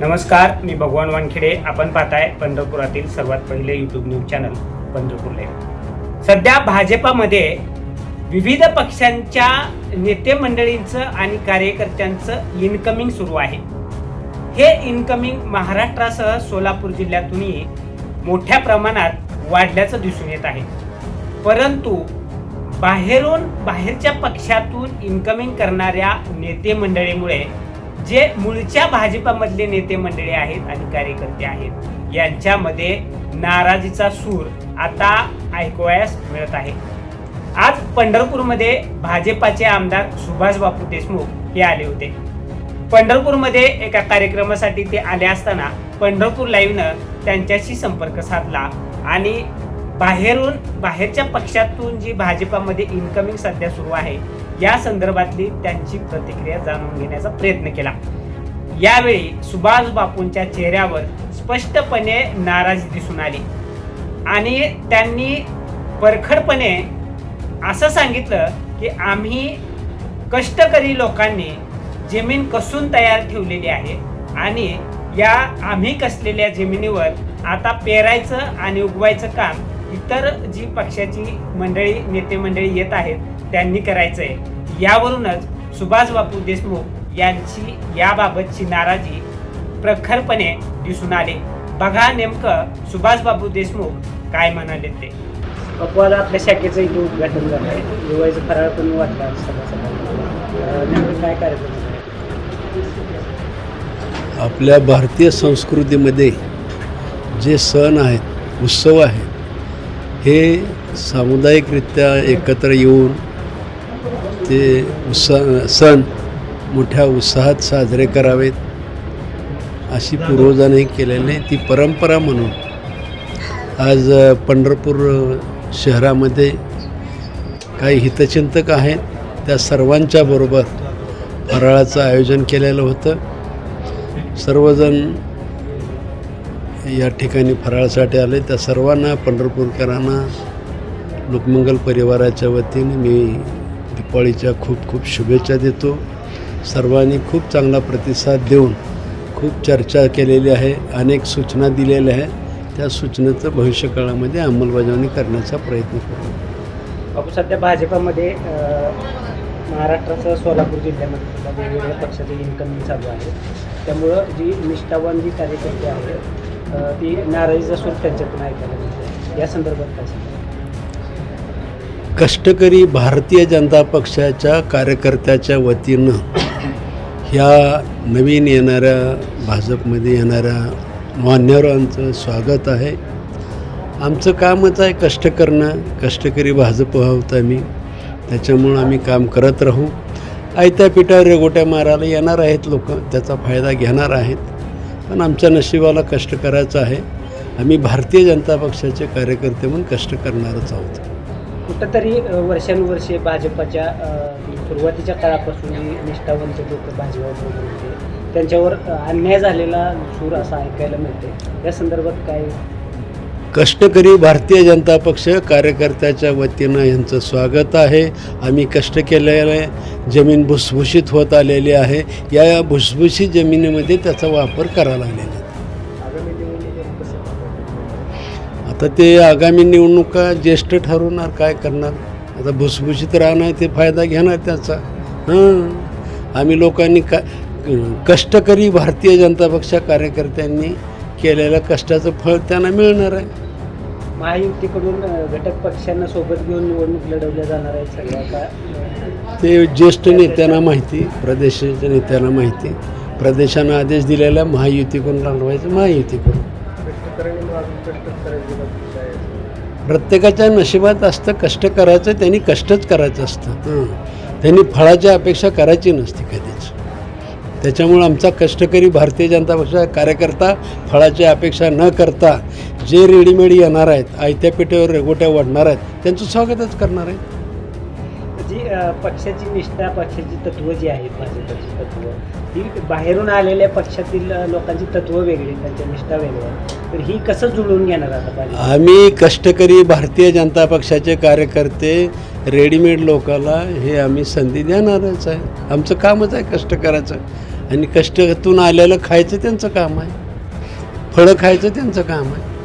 नमस्कार मी भगवान वानखेडे. आपण पाहताय पंढरपुरातील सर्वात पहिले YouTube news channel Pandharpur live सध्या भाजपामध्ये विविध पक्षांच्या नेते मंडळींचं आणि कार्यकर्त्यांचं इन्कमिंग सुरू आहे. हे इन्कमिंग महाराष्ट्रासह सोलापूर जिल्ह्यातूनही मोठ्या प्रमाणात वाढल्याचं दिसून येत आहे. परंतु बाहेरून बाहेरच्या पक्षातून इन्कमिंग करणाऱ्या नेते मंडळीमुळे जे मूळच्या भाजपामधले नेते मंडळी आहेत आणि कार्यकर्ते आहेत यांच्यामध्ये नाराजीचा सूर आता ऐकवायस मिळत आहे. आज पंढरपूरमध्ये भाजपाचे आमदार सुभाष बापू देशमुख हे आले होते. पंढरपूरमध्ये एका कार्यक्रमासाठी ते आले असताना पंढरपूर लाईव्हनं त्यांच्याशी संपर्क साधला आणि बाहेरून बाहेरच्या पक्षातून जी भाजपामध्ये इन्कमिंग सध्या सुरू आहे या संदर्भातली त्यांची प्रतिक्रिया जाणून घेण्याचा प्रयत्न केला. यावेळी सुभाष बापूंच्या चेहऱ्यावर स्पष्टपणे नाराजी दिसून आली. आणि त्यांनी परखडपणे असं सांगितलं की आम्ही कष्टकरी लोकांनी जमीन कसून तयार ठेवलेली आहे आणि या आम्ही कसलेल्या जमिनीवर आता पेरायचं आणि उगवायचं काम इतर जी पक्षाची मंडळी नेते मंडळी येत आहेत त्यांनी करायचं आहे यावरूनच सुभाष बापू देशमुख यांची याबाबतची नाराजी प्रखरपणे दिसून आली. बघा नेमकं सुभाष बापू देशमुख काय म्हणाले ते. बापूला आपल्या शाखेचं इथे उद्घाटन झालं आहे दिवाळीचं फराळ पण वाटला नेमकं काय कार्यक्रम आपल्या भारतीय संस्कृतीमध्ये जे सण आहेत उत्सव आहेत हे सामुदायिकरित्या एकत्र येऊन ते उत्साह सण मोठ्या उत्साहात साजरे करावेत. अशी पूर्वजांनी केलेली ती परंपरा म्हणून. आज पंढरपूर शहरामध्ये काही हितचिंतक आहेत. त्या सर्वांच्या बरोबर फराळाचं आयोजन केलेलं होतं. सर्वजण या ठिकाणी फराळासाठी आले. त्या सर्वांना पंढरपूरकरांना लोकमंगल परिवाराच्या वतीने मी दिपाळीच्या खूप खूप शुभेच्छा देतो. सर्वांनी खूप चांगला प्रतिसाद देऊन खूप चर्चा केलेली आहे अनेक सूचना दिलेल्या आहे. त्या सूचनेचं भविष्यकाळामध्ये अंमलबजावणी करण्याचा प्रयत्न करू. बापू सध्या भाजपामध्ये महाराष्ट्रासह सोलापूर जिल्ह्यामध्ये सुद्धा वेगवेगळ्या पक्षाचे इन्कमिंग चालू आहे त्यामुळं जी निष्ठावान जी कार्यकर्ते आहेत ती नाराजीचा सूर त्यांच्यातून ऐकायला मिळते. या संदर्भात काय सांगा कष्टकरी भारतीय जनता पक्षाच्या कार्यकर्त्याच्या वतीनं ह्या नवीन येणाऱ्या भाजपमध्ये येणाऱ्या मान्यवरांचं स्वागत आहे. आमचं कामच आहे कष्ट करणं कष्टकरी भाजप आहोत आम्ही. त्याच्यामुळं आम्ही काम करत राहू. आयत्या पिठावर रेगोट्या मारायला येणार आहेत लोक त्याचा फायदा घेणार आहेत. पण आमच्या नशिबाला कष्ट करायचं आहे. आम्ही भारतीय जनता पक्षाचे कार्यकर्ते म्हणून कष्ट करणारच आहोत. कुठंतरी वर्षानुवर्षे भाजपाच्या सुरुवातीच्या काळापासून जी निष्ठावंत लोक भाजपाबरोबर होते. त्यांच्यावर अन्याय झालेला सूर असा ऐकायला मिळते या संदर्भात काय? कष्टकरी भारतीय जनता पक्ष कार्यकर्त्याच्या वतीनं यांचं स्वागत आहे. आम्ही कष्ट केलेलं आहे जमीन भुसभुशीत होत आलेली आहे. या भुसभुशीत जमिनीमध्ये त्याचा वापर करायला लागलेला आता ते आगामी निवडणुका ज्येष्ठ ठरवणार काय करणार? आता भुसभुशीत राहणार ते फायदा घेणार त्याचा. हां. आम्ही लोकांनी का कष्टकरी भारतीय जनता पक्ष कार्यकर्त्यांनी केलेल्या कष्टाचं फळ त्यांना मिळणार आहे. महायुतीकडून घटक पक्षांना सोबत घेऊन निवडणूक लढवल्या जाणार आहेत सगळ्या का? ते ज्येष्ठ नेत्यांना माहिती प्रदेशाच्या नेत्यांना माहिती. प्रदेशानं आदेश दिलेला महायुतीकडून लढवायचं महायुतीकडून. प्रत्येकाच्या नशिबात असतं कष्ट करायचं त्यांनी कष्टच करायचं असतं. त्यांनी फळाची अपेक्षा करायची नसते कधीच. त्याच्यामुळं आमचा कष्टकरी भारतीय जनता पक्ष कार्यकर्ता फळाची अपेक्षा न करता जे रेडीमेड येणार आहेत आयत्या पेठेवर रेगोट्या वाढणार आहेत त्यांचं स्वागतच करणार आहे जी पक्षाची निष्ठा पक्षाची तत्व जी आहेत भाजपची तत्व ही बाहेरून आलेल्या पक्षातील लोकांची तत्व वेगळी त्यांच्या निष्ठा वेगळ्या. तर ही कसं जुळवून घेणार आता आम्ही कष्टकरी भारतीय जनता पक्षाचे कार्यकर्ते रेडीमेड लोकाला हे आम्ही संधी देणारच आहे. आमचं कामच आहे कष्ट करायचं. आणि कष्टातून आलेलं खायचं त्यांचं काम आहे. फळं खायचं त्यांचं काम आहे.